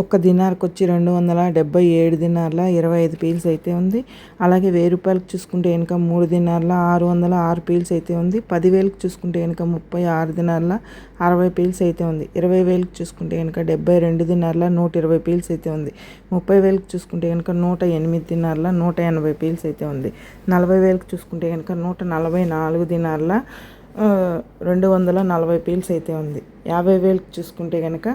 ఒక్క దినార్కి వచ్చి రెండు వందల డెబ్బై ఏడు దినార్ల ఇరవై ఐదు పీల్స్ అయితే ఉంది. అలాగే వెయ్యి రూపాయలకు చూసుకుంటే వెనుక మూడు దినార్ల ఆరు వందల ఆరు పీల్స్ అయితే ఉంది. పదివేలకు చూసుకుంటే వెనుక ముప్పై ఆరు దినార్ల అరవై పీల్స్ అయితే ఉంది. ఇరవై వేలకు చూసుకుంటే వెనుక డెబ్బై రెండు దినార్ల నూట ఇరవై పీల్స్ అయితే ఉంది. ముప్పై వేలకు చూసుకుంటే కనుక నూట ఎనిమిది దినార్ల నూట ఎనభై పీల్స్ అయితే ఉంది. నలభై వేలకు చూసుకుంటే కనుక నూట నలభై నాలుగు దినార్ల రెండు వందల నలభై పీల్స్ అయితే ఉంది. యాభై వేలకు చూసుకుంటే కనుక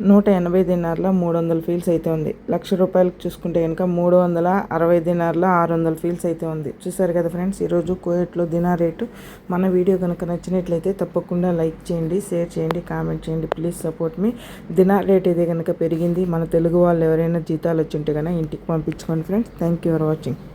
నూట ఎనభై దినార్ల మూడు వందల ఫీల్స్ అయితే ఉంది. లక్ష రూపాయలకు చూసుకుంటే కనుక మూడు వందల అరవై దినార్ల ఆరు వందల ఫీల్స్ అయితే ఉంది. చూసారు కదా ఫ్రెండ్స్ ఈరోజు కోయట్లో దినా రేటు. మన వీడియో కనుక నచ్చినట్లయితే తప్పకుండా లైక్ చేయండి షేర్ చేయండి కామెంట్ చేయండి. Please support me. దినా రేట్ ఇదే కనుక పెరిగింది. మన తెలుగు వాళ్ళు ఎవరైనా జీతాలు వచ్చి ఉంటే కనుక ఇంటికి పంపించుకోండి friends. Thank you for watching.